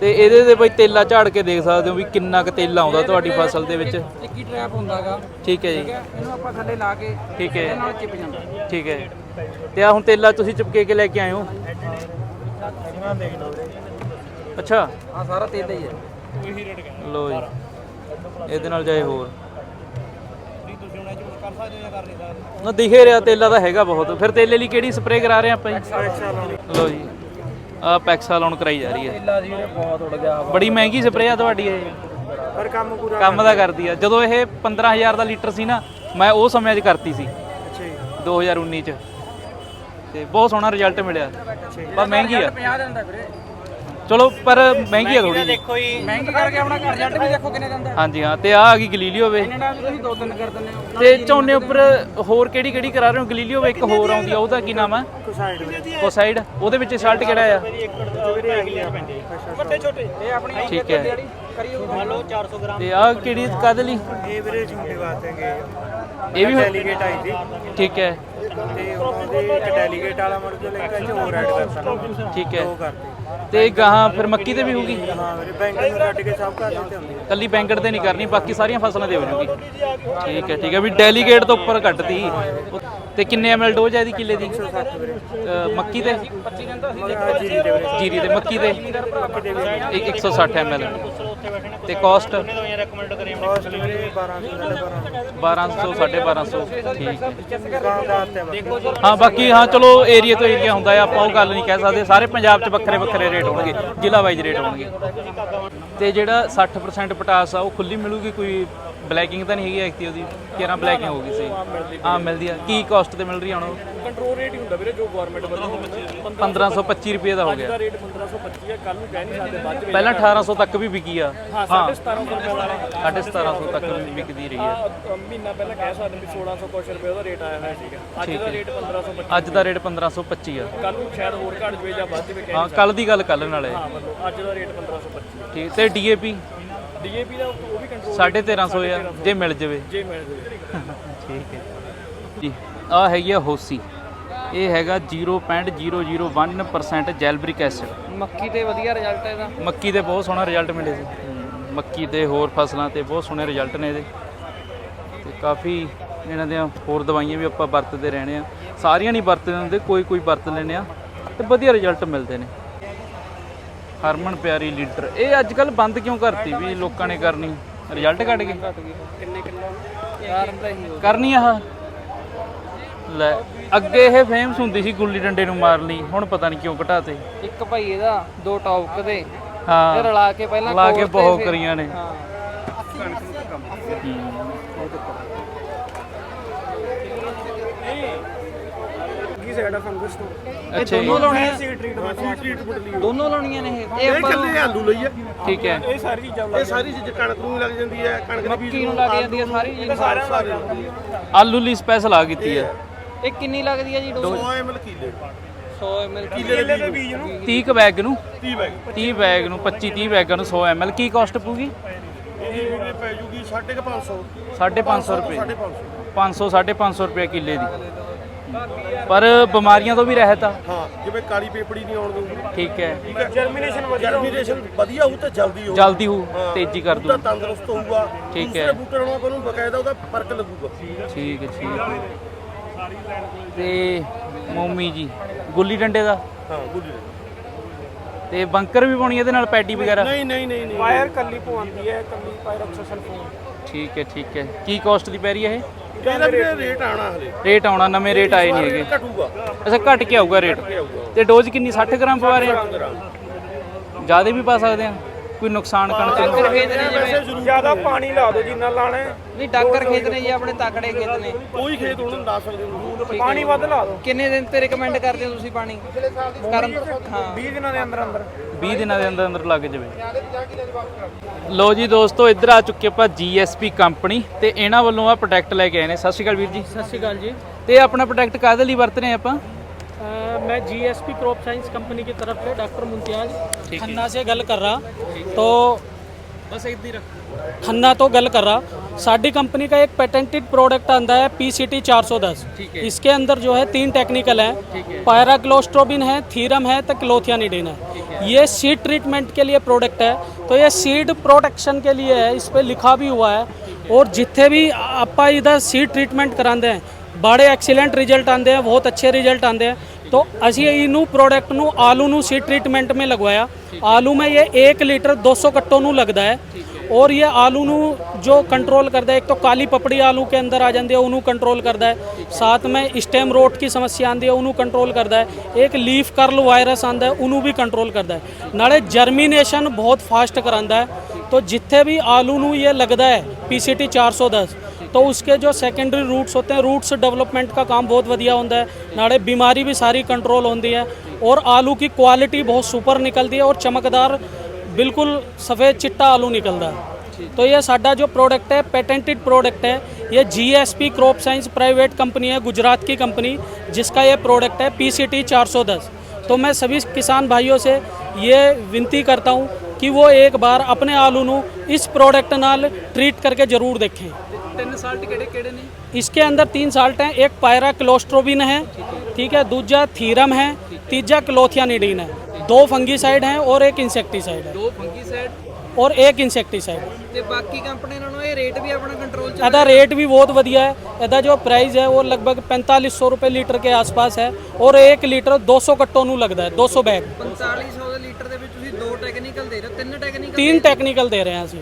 ਤੇ ਇਹਦੇ ਦੇ ਬਈ ਤੇਲਾ ਝਾੜ ਕੇ ਦੇਖ ਸਕਦੇ ਹੋ ਵੀ ਕਿੰਨਾ ਕੁ ਤੇਲ ਆਉਂਦਾ ਤੁਹਾਡੀ ਫਸਲ ਦੇ ਵਿੱਚ। ਇੱਕ ਹੀ ਟਰੈਪ ਹੁੰਦਾਗਾ। ਠੀਕ ਹੈ ਜੀ। ਹੈ? ਇਹਨੂੰ ਆਪਾਂ ਥੱਲੇ ਲਾ ਕੇ ਠੀਕ ਇਹਦੇ ਹੈ ਨਾਲ ਚਿਪ ਜਾਂਦਾ। ਠੀਕ ਹੈ। ਤੇ ਆ ਹੁਣ ਤੇਲਾ ਤੁਸੀਂ ਚਿਪਕੇ ਕੇ ਲੈ ਕੇ ਆਏ ਹੋ? ਅੱਛਾ। ਆ ਸਾਰਾ ਤੇਲ ਹੀ ਹੈ। ਲੋ ਜੀ। ਇਹਦੇ ਨਾਲ ਜਾਏ ਹੋਰ। ਨਾ ਦਿਖੇ ਰਿਹਾ ਤੇਲਾ ਤਾਂ ਹੈਗਾ ਬਹੁਤ। ਫਿਰ ਤੇਲੇ ਲਈ ਕਿਹੜੀ ਸਪਰੇਅ ਕਰਾ ਰਹੇ ਆਪਾਂ ਜੀ? ਲੋ ਜੀ। ਆ ਪੈਕਸਾਲੋਨ ਕਰਾਈ ਜਾ ਰਹੀ ਹੈ। ਤੇਲਾ ਜੀ ਬਹੁਤ ਉੜ ਗਿਆ। ਬੜੀ ਮਹਿੰਗੀ ਸਪਰੇਅ ਆ ਤੁਹਾਡੀ ਇਹ। ਪਰ ਕੰਮ ਪੂਰਾ ਕੰਮ ਦਾ ਕਰਦੀ ਆ। ਜਦੋਂ ਇਹ 15000 ਦਾ ਲੀਟਰ ਸੀ ਨਾ ਮੈਂ ਉਹ ਸਮੇਂ 'ਚ ਕਰਤੀ ਸੀ। ਅੱਛਾ ਜੀ। 2019 ਚ। ਤੇ ਬਹੁਤ ਸੋਹਣਾ ਰਿਜ਼ਲਟ ਮਿਲਿਆ। ਪਰ ਮਹਿੰਗੀ ਆ। 50 ਦਿੰਦਾ ਵੀਰੇ। ਚਲੋ ਪਰ ਮਹਿੰਗੀ ਆ ਥੋੜੀ ਜਿਹੀ ਹੀ ਮਹਿੰਗੀ ਕਰਕੇ ਆਪਣਾ ਘਰ ਜੱਟ ਵੀ ਦੇਖੋ ਕਿੰਨੇ ਦਿੰਦਾ ਹਾਂਜੀ ਹਾਂ ਤੇ ਆ ਆ ਗਈ ਗਲੀਲੀਓ ਵੇ। ਇਹਨਾਂ ਨਾਲ ਵੀ ਤੁਸੀਂ ਦੋ ਤਿੰਨ ਕਰ ਦਿੰਦੇ ਹੋ। ਤੇ ਝੋਨੇ ਉੱਪਰ ਹੋਰ ਕਿਹੜੀ ਕਿਹੜੀ ਕਰਾ ਰਹੇ ਹੋ? ਗਲੀਲੀਓ ਵੇ ਇੱਕ ਹੋਰ ਆਉਂਦੀ ਆ ਉਹਦਾ ਕੀ ਨਾਮ ਆ? Side Kocide. ਉਹਦੇ ਵਿੱਚ ਸਾਲਟ ਕਿਹੜਾ ਆ? ਵੱਡੇ ਛੋਟੇ। ਇਹ ਆਪਣੀ ਠੀਕ ਹੈ। ਕਰੀ ਮੰਨ ਲਓ 400 ਗ੍ਰਾਮ। ਤੇ ਆ ਕਿਹੜੀ ਕਾਦੇ ਲਈ? ਇਹ ਵੀਰੇ ਝੂਟੇ ਵਾਸਤੇ ਗਏ ਇਹ ਵੀ ਡੈਲੀਗੇਟ ਆਈ ਸੀ। ਠੀਕ ਹੈ। ਤੇ ਉਹਦੇ ਇੱਕ ਡੈਲੀਗੇਟ ਵਾਲਾ ਮੁੜ ਕੇ ਲੈ ਕੇ ਚ ਹੋਰ ਐਡ ਕਰਤਾ ਨਾ। ਠੀਕ ਹੈ। ਉਹ ਕਰਤੇ। ਤੇ ਗਾਹਾਂ ਫਿਰ ਮੱਕੀ ਤੇ ਵੀ ਹੋਊਗੀ? ਹਾਂ ਵੀਰੇ ਬੈਂਗਣ ਨੂੰ ਕੱਢ ਕੇ ਸਭ ਘਰ ਤੇ ਹੁੰਦੀ ਕੱਲੀ ਬੈਂਗਣ ਤੇ ਨਹੀਂ ਕਰਨੀ ਬਾਕੀ ਸਾਰੀਆਂ ਫਸਲਾਂ ਤੇ ਹੋ ਜੂਗੀ ਠੀਕ ਹੈ ਠੀਕ ਹੈ। ਵੀ ਡੈਲੀਗੇਟ ਤੋਂ ਉੱਪਰ ਕੱਟਤੀ। ਤੇ ਕਿੰਨੇ ਐਮਐਲ ਡੋਜ਼ ਹੈ ਇਹਦੀ ਕਿੱਲੇ ਦੀ? ਮੱਕੀ ਤੇ? 25 ਦਿਨ ਤਾਂ ਅਸੀਂ ਜੀਰੀ ਦੇ ਤੇ? ਮੱਕੀ ਤੇ ਇੱਕ 160 ਐਮਐਲ ਤੇ ਕਾਸਟ ਕੋਸਟ ਵੀਰੇ 1200 1200 1200 1250 ਠੀਕ ਹੈ। ਗਾਂ ਦਾ ਤੇ ਦੇਖੋ ਹਾਂ ਬਾਕੀ ਹਾਂ ਚਲੋ ਏਰੀਆ ਤੋਂ ਏਰੀਆ ਹੁੰਦਾ ਹੈ ਆਪਾਂ ਉਹ ਗੱਲ ਨਹੀਂ ਕਹਿ ਸਕਦੇ। ਸਾਰੇ ਪੰਜਾਬ 'ਚ ਵੱਖਰੇ ਵੱਖਰੇ ਰੇਟ ਹੋਣਗੇ ਜ਼ਿਲ੍ਹਾ ਵਾਈਜ਼ ਰੇਟ ਹੋਣਗੇ। ਤੇ ਜਿਹੜਾ 60% ਪਟਾਸ ਆ ਉਹ ਖੁੱਲੀ ਮਿਲੂਗੀ ਕੋਈ ਬਲੈਕਿੰਗ ਤਾਂ ਨਹੀਂ ਹੈਗੀ ਐਕਟੀ ਉਹਦੀ ਕਿਹੜਾ ਬਲੈਕਿੰਗ ਹੋਊਗੀ ਸਹੀ? ਹਾਂ। ਮਿਲਦੀ ਆ। ਕੀ ਕਾਸਟ ਤੇ ਮਿਲ ਰਹੀ ਆ ਹੁਣ ਕੰਟਰੋਲ ਰੇਟ ਹੀ ਹੁੰਦਾ ਵੀਰੇ ਜੋ ਗਵਰਨਮੈਂਟ ਵੱਲੋਂ ਹੁੰਦਾ 1525 ਰੁਪਏ। ਦਾ ਹੋ ਗਿਆ। ਰੇਟ 1525 ਹੈ ਕੱਲ ਨੂੰ ਕਹਿ ਨਹੀਂ ਸਕਦੇ ਬਾਅਦ ਚ ਪਹਿਲਾਂ 1800 ਤੱਕ ਵੀ ਵਿਕੀ ਆ। ਹਾਂ 1700 ਰੁਪਏ ਵਾਲਾ। 1750 ਤੱਕ ਵੀ ਵਿਕਦੀ ਰਹੀ ਆ। ਅ, ਮਹੀਨਾ ਪਹਿਲਾਂ ਕਹਿ ਸਕਦੇ ਵੀ 1600 ਕੁਛ ਰੁਪਏ ਉਹਦਾ ਰੇਟ ਆਇਆ ਹੋਇਆ ਸੀਗਾ। ਅੱਜ ਦਾ ਰੇਟ 1525 ਅੱਜ ਦਾ ਰੇਟ 1525 ਆ। ਕੱਲ ਨੂੰ ਸ਼ਾਇਦ ਹੋਰ ਘਟ ਜਵੇ ਜਾਂ ਵੱਧ ਜਵੇ ਕਹਿ ਹਾਂ ਕੱਲ ਦੀ ਗੱਲ ਕੱਲ ਨਾਲੇ ਹਾਂ ਮਤਲਬ ਅੱਜ ਦਾ ਰੇਟ 1525 ਠੀਕ ਤੇ ਡੀਏਪੀ ਡੀਏਪੀ ਦਾ ਉਹ ਵੀ ਕੰਟਰੋਲ 1350 ਆ ਜੇ ਮਿਲ ਜਾਵੇ। ਜੇ ਮਿਲ ਜਵੇ। ਠੀਕ ਹੈ। ਜੀ ਆ ਹੈਗੀ ਆ ਹੋਸੀ। ਇਹ ਹੈਗਾ 0.001% ਜੈਲਬ੍ਰਿਕ ਐਸਿਡ। ਮੱਕੀ ਤੇ ਵਧੀਆ ਰਿਜ਼ਲਟ ਹੈ ਇਹਦਾ। ਮੱਕੀ ਦੇ ਬਹੁਤ ਸੋਹਣਾ ਰਿਜ਼ਲਟ ਮਿਲੇ ਸੀ ਮੱਕੀ ਤੇ ਹੋਰ ਫਸਲਾਂ ਤੇ ਬਹੁਤ ਸੋਹਣੇ ਰਿਜ਼ਲਟ ਨੇ ਇਹਦੇ। ਤੇ ਕਾਫੀ ਇਹਨਾਂ ਦੀਆਂ ਹੋਰ ਦਵਾਈਆਂ ਵੀ ਆਪਾਂ ਵਰਤਦੇ ਰਹਿਣੇ ਆ ਸਾਰੀਆਂ ਨਹੀਂ ਵਰਤਦੇ ਹੁੰਦੇ ਕੋਈ ਕੋਈ ਵਰਤ ਲੈਂਦੇ ਆ ਤੇ ਵਧੀਆ ਰਿਜ਼ਲਟ ਮਿਲਦੇ ਨੇ। ਹਰਮਨ ਪਿਆਰੀ ਲੀਡਰ। ਇਹ ਅੱਜ ਕੱਲ ਬੰਦ ਕਿਉਂ ਕਰਤੀ ਵੀ ਲੋਕਾਂ ਨੇ ਕਰਨੀ? ਰਿਜ਼ਲਟ ਘਟ ਗਏ। ਕਿੰਨੇ ਕਿਲੋ ਕਰਨੀ ਆਹ? ਲੈ ਅੱਗੇ ਇਹ ਫੇਮਸ ਹੁੰਦੀ ਸੀ ਗੁੱਲੀ ਡੰਡੇ ਨੂੰ ਮਾਰ ਲਈ। ਹੁਣ ਪਤਾ ਨਹੀਂ ਕਿਉਂ ਘਟਾਤੇ। ਇੱਕ ਭਾਈ ਇਹਦਾ ਦੋ ਟੌਪ ਦੇ। ਇਹ ਹਾਂ ਰਲਾ ਕੇ ਪਹਿਲਾਂ ਲਾ ਕੇ ਤੇ ਬਹੁਤ ਫਿਰ- ਕਰੀਆਂ ਨੇ। ਹਾਂ। ਕੀ ਸਾਈਡ ਆ ਫੰਗਸ ਤੋਂ? ਅੱਛਾ ਜੀ। ਲਾਉਣੀਆਂ ਸੀ ਟ੍ਰੀਟਮੈਂਟ ਸੀ ਟ੍ਰੀਟਮੈਂਟ ਲਈ ਦੋਨੋਂ ਲਾਉਣੀਆਂ ਨੇ ਇਹ। ਇਹ ਆਪਾਂ ਨੂੰ ਆਲੂ ਲਈ ਆ। ਠੀਕ ਹੈ। ਇਹ ਸਾਰੀ ਚੀਜ਼ਾਂ ਇਹ ਸਾਰੀ ਚੀਜ਼ ਕਣਕ ਨੂੰ ਵੀ ਲੱਗ ਜਾਂਦੀ ਹੈ ਕਣਕ ਦੀ ਮੱਕੀ ਨੂੰ ਲੱਗ ਜਾਂਦੀ ਹੈ ਸਾਰੀ ਚੀਜ਼ ਸਾਰੇ ਸਾਰੇ ਲੱਗਦੀ ਹੈ ਆਲੂ ਲਈ ਸਪੈਸ਼ਲ ਆ ਕੀਤੀ ਆ ਇਹ ਕਿੰਨੀ ਲੱਗਦੀ ਹੈ ਜੀ ਡੋਜ਼? 100 ml ਕਿੱਲੇ। 100 ml ਕਿੱਲੇ ਦੇ ਬੀਜ ਨੂੰ। 30 ਕ ਬੈਗ ਨੂੰ? 30 ਬੈਗ। 30 ਬੈਗ ਨੂੰ 25 30 ਬੈਗਾਂ ਨੂੰ 100 ml ਕੀ ਕਾਸਟ ਪਊਗੀ? ਇਹ ਵੀਰੇ ਪੈ ਜੂਗੀ 550 550 ਰੁਪਏ। 550 500 550 ਰੁਪਏ ਕਿੱਲੇ ਦੀ। ਪਰ ਬਿਮਾਰੀਆਂ ਤੋਂ ਵੀ ਰਹਿਤ ਆ। ਹਾਂ ਜਿਵੇਂ ਕਾਲੀ ਪੇਪੜੀ ਨਹੀਂ ਆਉਣ ਦਊਗੀ ਠੀਕ ਹੈ। ਠੀਕ ਹੈ। ਜਰਮੀਨੇਸ਼ਨ ਵਧੀਆ ਜਰਮੀਨੇਸ਼ਨ ਵਧੀਆ ਹੋਊ ਤੇ ਜਲਦੀ ਹੋਊ। ਜਲਦੀ ਹੋ ਤੇਜ਼ੀ ਕਰ ਬੂਟਾ ਦੂ ਤੰਦਰੁਸਤ ਹੋਊਗਾ। ਠੀਕ ਦੂਸਰੇ ਹੈ। ਬੂਟੇ ਨਾਲੋਂ ਆਪਾਂ ਨੂੰ ਬਕਾਇਦਾ ਉਹਦਾ ਫ਼ਰਕ ਲੱਗੂਗਾ। ਠੀਕ ਹੈ ਠੀਕ ਹੈ। ਤੇ ਮੋਮੀ ਜੀ ਗੁੱਲੀ ਡੰਡੇ ਦਾ? ਹਾਂ ਗੁੱਲੀ ਤੇ ਬੰਕਰ ਵੀ ਪਾਉਣੀ ਇਹਦੇ ਨਾਲ ਪੈਡੀ ਵਗੈਰਾ? ਨਹੀਂ ਨਹੀਂ ਨਹੀਂ ਨਹੀਂ। ਪਾਇਰ ਕੱਲੀ ਪਵਾਉਂਦੀ ਹੈ ਕੱਲੀ ਪਾਇਰ ਆਕਸੀਜਨ ਠੀਕ ਹੈ ਠੀਕ ਹੈ। ਕੀ ਕਾਸਟ ਦੀ ਪੈ ਰਹੀ ਹੈ ਇਹ? ਇਹਦਾ ਵੀ ਰੇਟ ਆਣਾ ਹਲੇ ਰੇਟ ਆਉਣਾ ਨਵੇਂ ਰੇਟ ਆਏ ਨਹੀਂ ਹੈਗੇ। ਘਟੂਗਾ। ਅੱਛਾ ਘਟ ਕੇ ਆਊਗਾ ਰੇਟ। ਤੇ ਡੋਜ਼ ਕਿੰਨੀ 60 ਗ੍ਰਾਮ ਪਵਾ ਰਹੇ ਆ ਜ਼ਿਆਦਾ ਵੀ ਪਾ ਸਕਦੇ ਆ? ਕੋਈ ਨੁਕਸਾਨ ਕਣਕ ਨੂੰ ਜ਼ਿਆਦਾ ਪਾਣੀ ਲਾ ਦਿਓ ਜਿੰਨਾ ਲਾਣਾ ਨਹੀਂ ਡਾਕਰ ਖੇਤ ਨੇ ਜੀ ਆਪਣੇ ਤਾਕੜੇ ਖੇਤ ਨੇ। ਕੋਈ ਖੇਤ ਉਹਨੂੰ ਲਾ ਸਕਦੇ ਪਾਣੀ ਵੱਧ ਲਾ ਦਿਓ। ਕਿੰਨੇ ਦਿਨ ਤੇ ਰეკਮੈਂਡ ਕਰਦੇ ਹੋ ਤੁਸੀਂ ਪਾਣੀ? ਕਰਨ 20 ਦਿਨਾਂ ਦੇ ਅੰਦਰ ਅੰਦਰ। 20 ਦਿਨਾਂ ਦੇ ਅੰਦਰ ਅੰਦਰ ਲੱਗ ਜਾਵੇ। ਲੋ ਜੀ ਦੋਸਤੋ ਇੱਧਰ ਆ ਚੁੱਕੇ ਆਪਾਂ GSP ਕੰਪਨੀ ਤੇ ਇਹਨਾਂ ਵੱਲੋਂ ਆ ਪ੍ਰੋਡਕਟ ਲੈ ਕੇ ਆਏ ਨੇ। ਸਤਿ ਸ਼੍ਰੀ ਅਕਾਲ ਵੀਰ ਜੀ। ਸਤਿ ਸ਼੍ਰੀ ਅਕਾਲ ਜੀ। ਤੇ ਆਪਣਾ ਪ੍ਰੋਡਕਟ ਕਾਹਦੇ ਲਈ ਵਰਤ ਰਹੇ ਆਪਾਂ? अ, मैं जीएसपी क्रॉप साइंस कंपनी की तरफ से डॉक्टर मुमतियाज खन्ना से गल कर तो ਬਸ ਇਦਾਂ ਹੀ ਰੱਖ खन्ना तो गल कर रहा साडी कंपनी का एक पेटेंटेड प्रोडक्ट आता है पी सी टी चार सौ दस इसके अंदर जो है तीन टेक्निकल है पैराग्लोस्ट्रोबिन है थीरम है तो क्लोथियानिडिन है ये सीड ट्रीटमेंट के लिए प्रोडक्ट है तो ये सीड प्रोटेक्शन के लिए है इस पर लिखा भी हुआ है और जितने भी ਆਪਾਂ इधर सीड ट्रीटमेंट कराते हैं बड़े एक्सीलेंट रिजल्ट आते हैं बहुत अच्छे रिजल्ट आते हैं तो ਅਸੀਂ ਇਹਨੂੰ ਪ੍ਰੋਡਕਟ ਨੂੰ ਆਲੂ ਨੂੰ ਸੀਡ ਟ੍ਰੀਟਮੈਂਟ में लगवाया आलू में ये एक लीटर 200 कट्टों ਨੂੰ ਲੱਗਦਾ ਹੈ ਔਰ ਇਹ ਆਲੂ ਨੂੰ ਜੋ ਕੰਟਰੋਲ ਕਰਦਾ ਹੈ ਇੱਕ ਤਾਂ ਕਾਲੀ ਪਪੜੀ ਆਲੂ ਕੇ ਅੰਦਰ ਆ ਜਾਂਦੀ ਹੈ ਉਹਨੂੰ ਕੰਟਰੋਲ ਕਰਦਾ ਹੈ ਸਾਥ में ਸਟੈਮ ਰੋਟ की ਸਮੱਸਿਆ ਆਉਂਦੀ ਹੈ ਉਹਨੂੰ ਕੰਟਰੋਲ ਕਰਦਾ ਹੈ ਇੱਕ ਲੀਫ ਕਰਲ ਵਾਇਰਸ ਆਉਂਦਾ ਹੈ ਉਹਨੂੰ ਵੀ ਕੰਟਰੋਲ ਕਰਦਾ ਹੈ ਨਾਲੇ ਜਰਮੀਨੇਸ਼ਨ ਬਹੁਤ ਫਾਸਟ ਕਰਾਂਦਾ ਹੈ तो जितने भी आलू ਨੂੰ ये लगता है पीसीटी 410 तो उसके जो सेकेंडरी रूट्स होते हैं रूट्स डेवलपमेंट का काम बहुत ਵਧੀਆ ਹੁੰਦਾ ਹੈ ਨਾਲੇ बीमारी भी सारी कंट्रोल होती है और आलू की क्वालिटी बहुत सुपर निकलती है और चमकदार बिल्कुल सफ़ेद चिट्टा आलू निकलता है तो ये साडा जो प्रोडक्ट है पेटेंटेड प्रोडक्ट है ये GSP crop science private company है गुजरात की कंपनी जिसका ये प्रोडक्ट है पीसीटी 410 तो मैं सभी किसान भाइयों से ये विनती करता हूँ कि वो एक बार अपने आलू ਨੂੰ इस प्रोडक्ट नाल ट्रीट करके ज़रूर देखें इसके अंदर तीन साल्ट हैं एक पायरा क्लोस्ट्रोबिन है ठीक है दूसरा थीरम है तीसरा क्लोथियानिडीन है दो फंगीसाइड हैं और एक इंसेक्टीसाइड है ਦੋ ਫੰਗੀਸਾਈਡ? ਔਰ ਇੱਕ ਇੰਸੈਕਟੀਸਾਈਡ ਤੇ ਬਾਕੀ ਕੰਪਨੀਆਂ ਨਾਲੋਂ ਇਹ ਰੇਟ ਵੀ ਆਪਣਾ ਕੰਟਰੋਲ ਚ ਇਹਦਾ ਰੇਟ ਵੀ ਬਹੁਤ ਵਧੀਆ ਹੈ। ਇਹਦਾ ਜੋ ਪ੍ਰਾਈਸ ਹੈ ਉਹ ਲਗਭਗ 4500 ਰੁਪਏ ਲੀਟਰ ਕੇ ਆਸ-ਪਾਸ ਹੈ ਔਰ 1 ਲੀਟਰ 200 ਕੱਟੋਂ ਨੂੰ ਲੱਗਦਾ ਹੈ 200 बैग 4500 तीन टेक्निकल दे रहे हैं ਅਸੀਂ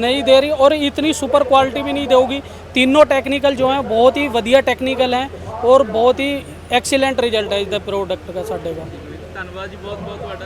नहीं दे रही और इतनी सुपर क्वालिटी भी नहीं देगी तीनों टेक्निकल जो हैं बहुत ही ਵਧੀਆ टेक्निकल हैं और बहुत ही एक्सीलेंट रिज़ल्ट है इस प्रोडक्ट का साढ़े का। बहुत बहुत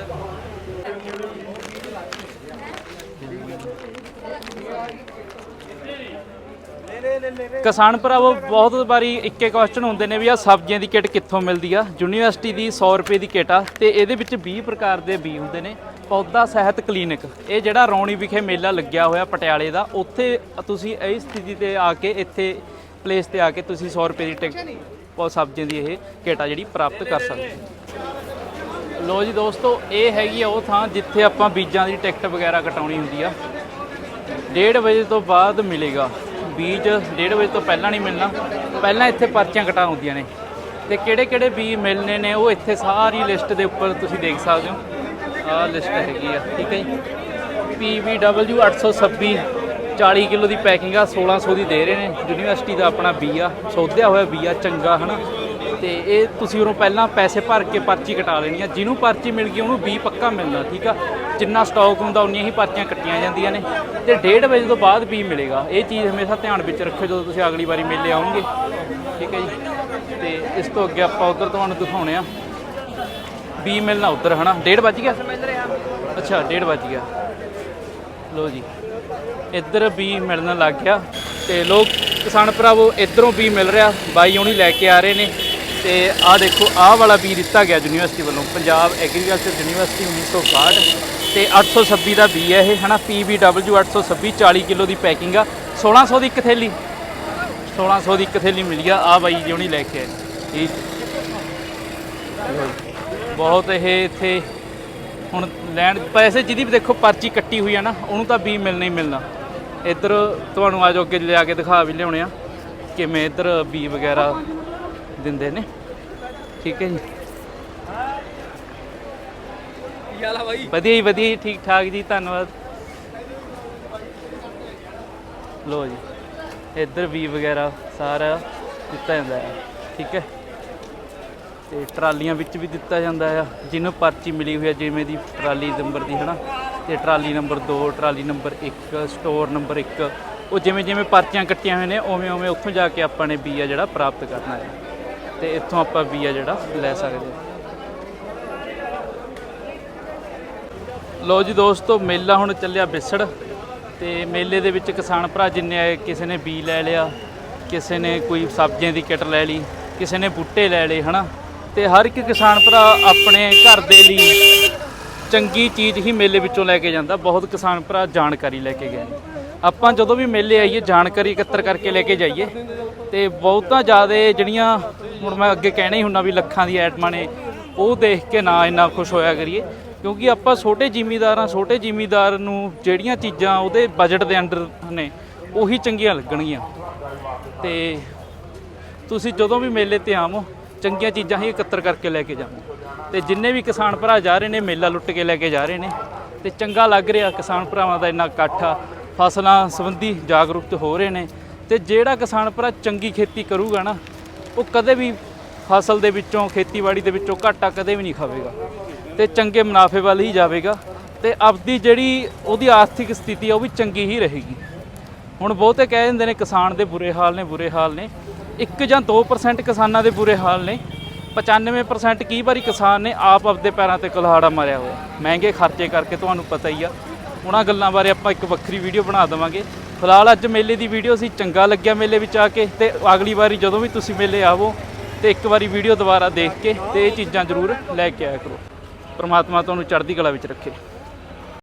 ਕਿਸਾਨ ਭਰਾਵੋ, ਬਹੁਤ ਵਾਰੀ ਇੱਕੇ ਕੁਐਸਚਨ ਹੁੰਦੇ ਨੇ ਵੀ ਆ ਸਬਜ਼ੀਆਂ ਦੀ ਕਿੱਟ ਕਿੱਥੋਂ ਮਿਲਦੀ ਆ? ਯੂਨੀਵਰਸਿਟੀ ਦੀ 100 ਰੁਪਏ ਦੀ ਕਿੱਟ ਆ ਤੇ ਇਹਦੇ ਵਿੱਚ 20 ਪ੍ਰਕਾਰ ਦੇ ਬੀ ਹੁੰਦੇ ਨੇ। ਪੌਦਾ ਸਿਹਤ ਕਲੀਨਿਕ। ਇਹ ਜਿਹੜਾ ਰੌਣੀ ਵਿਖੇ ਮੇਲਾ ਲੱਗਿਆ ਹੋਇਆ ਪਟਿਆਲੇ ਦਾ, ਉੱਥੇ ਤੁਸੀਂ ਇਹ ਸਥਿਤੀ ਤੇ ਆ ਕੇ ਇੱਥੇ ਪਲੇਸ ਤੇ ਆ ਕੇ ਤੁਸੀਂ 100 ਰੁਪਏ ਦੀ ਟਿਕਟ ਪੌ ਸਬਜ਼ੀਆਂ ਦੀ ਇਹ ਕਿੱਟ ਆ ਜਿਹੜੀ ਪ੍ਰਾਪਤ ਕਰ ਸਕਦੇ ਹੋ। ਲੋ ਜੀ ਦੋਸਤੋ, ਇਹ ਹੈਗੀ ਆ ਉਹ ਥਾਂ ਜਿੱਥੇ ਆਪਾਂ ਬੀਜਾਂ ਦੀ ਟਿਕਟ ਵਗੈਰਾ ਕਟਾਉਣੀ ਹੁੰਦੀ ਆ। 1:30 ਵਜੇ ਤੋਂ ਬਾਅਦ ਮਿਲੇਗਾ। ਬੀਜ 1:30 ਵਜੇ ਤੋਂ ਪਹਿਲਾਂ ਨਹੀਂ ਮਿਲਣਾ। ਪਹਿਲਾਂ ਇੱਥੇ ਪਰਚੀਆਂ ਕਟਾ ਹੁੰਦੀਆਂ ਨੇ। ਤੇ ਕਿਹੜੇ ਕਿਹੜੇ ਬੀਜ ਮਿਲਨੇ ਨੇ, ਉਹ ਇੱਥੇ ਸਾਰੀ ਲਿਸਟ ਦੇ ਉੱਪਰ ਤੁਸੀਂ ਦੇਖ ਸਕਦੇ ਹੋ। ਆਹ ਲਿਸਟ ਹੈਗੀ ਆ, ਠੀਕ ਹੈ ਜੀ। PVW 826 40 ਕਿਲੋ ਦੀ ਪੈਕਿੰਗ ਆ 1600 ਦੀ ਦੇ ਰਹੇ ਨੇ। ਯੂਨੀਵਰਸਿਟੀ ਦਾ ਆਪਣਾ ਬੀ ਆ ਸੋਧਿਆ ਹੋਇਆ ਬੀ ਆ ਚੰਗਾ, ਹਨਾ। ਤੇ ਇਹ ਤੁਸੀਂ ਉਹਨੂੰ ਪਹਿਲਾਂ ਪੈਸੇ ਭਰ ਕੇ ਪਰਚੀ ਕਟਾ ਲੈਣੀ ਆ। ਜਿਹਨੂੰ ਪਰਚੀ ਮਿਲ ਗਈ, ਉਹਨੂੰ ਬੀ ਪੱਕਾ ਮਿਲਣਾ, ਠੀਕ ਆ। ਜਿੰਨਾ ਸਟਾਕ ਹੁੰਦਾ ਉਨੀਆਂ ਹੀ ਪਰਚੀਆਂ ਕੱਟੀਆਂ ਜਾਂਦੀਆਂ ਨੇ ਤੇ 1:30 ਵਜੇ ਤੋਂ ਬਾਅਦ ਬੀ ਮਿਲੇਗਾ। ਇਹ ਚੀਜ਼ ਹਮੇਸ਼ਾ ਧਿਆਨ ਵਿੱਚ ਰੱਖਿਓ ਜਦੋਂ ਤੁਸੀਂ ਅਗਲੀ ਵਾਰੀ ਮੇਲੇ ਆਉਂਗੇ। ਠੀਕ ਹੈ ਜੀ? ਤੇ ਇਸ ਤੋਂ ਅੱਗੇ ਆਪਾਂ ਉਧਰ ਤੁਹਾਨੂੰ ਦਿਖਾਉਣੇ ਆ। ਬੀ ਮਿਲਣਾ ਉਧਰ, ਹਨਾ? 1:30 ਵੱਜ ਗਿਆ? ਅੱਛਾ 1:30 ਵੱਜ ਗਿਆ। ਲੋ ਜੀ। ਇੱਧਰ ਵੀ ਮਿਲਣ ਲੱਗ ਗਿਆ। ਤੇ ਲੋਕ, ਕਿਸਾਨ ਭਰਾਵੋ, ਇੱਧਰੋਂ ਵੀ ਮਿਲ ਰਿਹਾ। ਬਾਈ ਹੁਣੀ ਲੈ ਕੇ ਆ ਰਹੇ ਨੇ। ਤੇ ਆਹ ਦੇਖੋ, ਆਹ ਵਾਲਾ ਬੀ ਦਿੱਤਾ ਗਿਆ ਯੂਨੀਵਰਸਿਟੀ ਵੱਲੋਂ। ਪੰਜਾਬ ਐਗਰੀਕਲਚਰ ਯੂਨੀਵਰਸਿਟੀ 1962 ਤੇ 826 ਦਾ ਬੀ ਹੈ ਇਹ, ਹਨਾ? PBW 826 40 ਕਿਲੋ ਦੀ ਪੈਕਿੰਗ ਆ। 1600 ਦੀ ਇੱਕ ਥੈਲੀ। 1600 ਦੀ ਇੱਕ ਥੈਲੀ ਮਿਲੀ ਆ। ਆ ਬਾਈ ਜੀ ਹੁਣੀ ਲੈ ਕੇ ਆਏ। ਇਹ ਬਹੁਤ ਇਹ ਇੱਥੇ ਹੁਣ ਲੈਣ, ਪੈਸੇ ਜਿਹਦੀ ਵੀ ਦੇਖੋ ਪਰਚੀ ਕੱਟੀ ਹੋਈ ਆ ਨਾ, ਉਹਨੂੰ ਤਾਂ ਬੀ ਮਿਲਣਾ ਹੀ ਮਿਲਣਾ। ਇੱਧਰ ਤੁਹਾਨੂੰ ਆਜੋ ਅੱਗੇ ਲਿਆ ਕੇ ਦਿਖਾ ਵੀ ਲਿਆਉਣੇ ਆ, ਕਿਵੇਂ ਇੱਧਰ ਬੀ ਵਗੈਰਾ ਦਿੰਦੇ ਨੇ। ਠੀਕ ਹੈ ਜੀ। ਯਾਲਾ ਬਾਈ? ਵਧੀਆ ਜੀ ਵਧੀਆ ਜੀ, ਠੀਕ ਠਾਕ ਜੀ, ਧੰਨਵਾਦ। ਲੋ ਜੀ, ਇੱਧਰ ਵੀ ਵਗੈਰਾ ਸਾਰਾ ਦਿੱਤਾ ਜਾਂਦਾ ਹੈ, ਠੀਕ ਹੈ। ਤੇ ਟਰਾਲੀਆਂ ਵਿੱਚ ਵੀ ਦਿੱਤਾ ਜਾਂਦਾ ਆ ਜਿਹਨੂੰ ਪਰਚੀ ਮਿਲੀ ਹੋਈ ਹੈ, ਜਿਵੇਂ ਦੀ ਟਰਾਲੀ ਨੰਬਰ ਦੀ, ਹਨਾ। ਤੇ trolley number 2 trolley number 1 store number 1 ਉਹ ਜਿਵੇਂ ਜਿਵੇਂ ਪਰਚੀਆਂ ਕੱਟੀਆਂ ਹੋਈਆਂ ਨੇ, ਉਵੇਂ ਉਵੇਂ ਉੱਥੋਂ ਜਾ ਕੇ ਆਪਾਂ ਨੇ ਬੀਆ ਜਿਹੜਾ ਪ੍ਰਾਪਤ ਕਰਨਾ ਹੈ। ਤੇ ਇੱਥੋਂ ਆਪਾਂ ਬੀਆ ਜਿਹੜਾ ਲੈ ਸਕਦੇ ਹਾਂ। ਲੋ ਜੀ ਦੋਸਤੋ, ਮੇਲਾ ਹੁਣ ਚੱਲਿਆ ਬਿਸੜ ਤੇ ਮੇਲੇ ਦੇ ਵਿੱਚ ਕਿਸਾਨ ਭਰਾ ਜਿੰਨੇ ਆਏ, ਕਿਸੇ ਨੇ ਬੀ ਲੈ ਲਿਆ, ਕਿਸੇ ਨੇ ਕੋਈ ਸਬਜ਼ੀਆਂ ਦੀ ਕਿੱਟ ਲੈ ਲਈ, ਕਿਸੇ ਨੇ ਬੂਟੇ ਲੈ ਲਏ, ਹਨਾ? ਤੇ ਹਰ ਇੱਕ ਕਿਸਾਨ ਭਰਾ ਆਪਣੇ ਘਰ ਦੇ ਲਈ ਚੰਗੀ ਚੀਜ਼ ਹੀ ਮੇਲੇ ਵਿੱਚੋਂ ਲੈ ਕੇ ਜਾਂਦਾ। ਬਹੁਤ ਕਿਸਾਨ ਭਰਾ ਜਾਣਕਾਰੀ ਲੈ ਕੇ ਗਏ ਆਪਾਂ ਜਦੋਂ ਵੀ ਮੇਲੇ ਆਈਏ, ਜਾਣਕਾਰੀ ਇਕੱਤਰ ਕਰਕੇ ਲੈ ਕੇ ਜਾਈਏ। ਤੇ ਬਹੁਤਾਂ ਜ਼ਿਆਦਾ ਜਿਹੜੀਆਂ ਹੁਣ ਮੈਂ ਅੱਗੇ ਕਹਿਣਾ ਹੀ ਹੁੰਨਾ ਵੀ ਲੱਖਾਂ ਦੀ ਐਟਮਾਂ ਨੇ, ਉਹ ਦੇਖ ਕੇ ਨਾ ਇੰਨਾ ਖੁਸ਼ ਹੋਇਆ ਕਰੀਏ। ਕਿਉਂਕਿ ਆਪਾਂ ਛੋਟੇ ਜ਼ਿਮੀਦਾਰਾਂ, ਛੋਟੇ ਜ਼ਿਮੀਦਾਰ ਨੂੰ ਜਿਹੜੀਆਂ ਚੀਜ਼ਾਂ ਉਹਦੇ ਬਜਟ ਦੇ ਅੰਡਰ ਨੇ, ਉਹੀ ਚੰਗੀਆਂ ਲੱਗਣਗੀਆਂ। ਤੇ ਤੁਸੀਂ ਜਦੋਂ ਵੀ ਮੇਲੇ ਤੇ ਆਵੋ, ਚੰਗੀਆਂ ਚੀਜ਼ਾਂ ਹੀ ਇਕੱਤਰ ਕਰਕੇ ਲੈ ਕੇ ਜਾਵੋ। ਤੇ ਜਿੰਨੇ ਵੀ ਕਿਸਾਨ ਭਰਾ ਜਾ ਰਹੇ ਨੇ, ਮੇਲਾ ਲੁੱਟ ਕੇ ਲੈ ਕੇ ਜਾ ਰਹੇ ਨੇ, ਤੇ ਚੰਗਾ ਲੱਗ ਰਿਹਾ ਕਿਸਾਨ ਭਰਾਵਾਂ ਦਾ ਇੰਨਾ ਇਕੱਠ ਆ, ਫਸਲਾਂ ਸੰਬੰਧੀ ਜਾਗਰੂਕਤ ਹੋ ਰਹੇ ਨੇ, ਤੇ ਜਿਹੜਾ ਕਿਸਾਨ ਭਰਾ ਚੰਗੀ ਖੇਤੀ ਕਰੂਗਾ ਨਾ, ਉਹ ਕਦੇ ਵੀ ਫਸਲ ਦੇ ਵਿੱਚੋਂ, ਖੇਤੀਬਾੜੀ ਦੇ ਵਿੱਚੋਂ ਘਾਟਾ ਕਦੇ ਵੀ ਨਹੀਂ ਖਾਵੇਗਾ। ਤੇ ਚੰਗੇ ਮੁਨਾਫੇ ਵੱਲ ਹੀ ਜਾਵੇਗਾ ਤੇ ਆਪਦੀ ਜਿਹੜੀ ਉਹਦੀ ਆਰਥਿਕ ਸਥਿਤੀ ਆ, ਉਹ ਵੀ ਚੰਗੀ ਹੀ ਰਹੇਗੀ। ਹੁਣ ਬਹੁਤੇ ਕਹਿ ਦਿੰਦੇ ਨੇ ਕਿਸਾਨ ਦੇ ਬੁਰੇ ਹਾਲ ਨੇ, ਬੁਰੇ ਹਾਲ ਨੇ। 1 ਜਾਂ 2% ਕਿਸਾਨਾਂ ਦੇ ਬੁਰੇ ਹਾਲ ਨੇ। 95% ਕੀ ਵਾਰੀ ਕਿਸਾਨ ਨੇ ਆਪ ਆਪਦੇ ਪੈਰਾਂ ਤੇ ਕੁਲਹਾੜਾ ਮਾਰਿਆ ਹੋਇਆ। ਮਹਿੰਗੇ ਖਰਚੇ ਕਰਕੇ ਤੁਹਾਨੂੰ ਪਤਾ ਹੀ ਆ। ਉਹਨਾਂ ਗੱਲਾਂ ਬਾਰੇ ਆਪਾਂ ਇੱਕ ਵੱਖਰੀ ਵੀਡੀਓ ਬਣਾ ਦੇਵਾਂਗੇ। ਫਿਲਹਾਲ ਅੱਜ ਮੇਲੇ ਦੀ ਵੀਡੀਓ ਸੀ, ਚੰਗਾ ਲੱਗਿਆ ਮੇਲੇ ਵਿੱਚ ਆ ਕੇ ਤੇ ਅਗਲੀ ਵਾਰੀ ਜਦੋਂ ਵੀ ਤੁਸੀਂ ਮੇਲੇ ਆਵੋ ਤੇ ਇੱਕ ਵਾਰੀ ਵੀਡੀਓ ਦੁਬਾਰਾ ਦੇਖ ਕੇ ਤੇ ਇਹ ਚੀਜ਼ਾਂ ਜ਼ਰੂਰ ਲੈ ਕੇ ਆਇਆ ਕਰੋ। ਪਰਮਾਤਮਾ ਤੁਹਾਨੂੰ ਚੜ੍ਹਦੀ ਕਲਾ ਵਿੱਚ ਰੱਖੇ।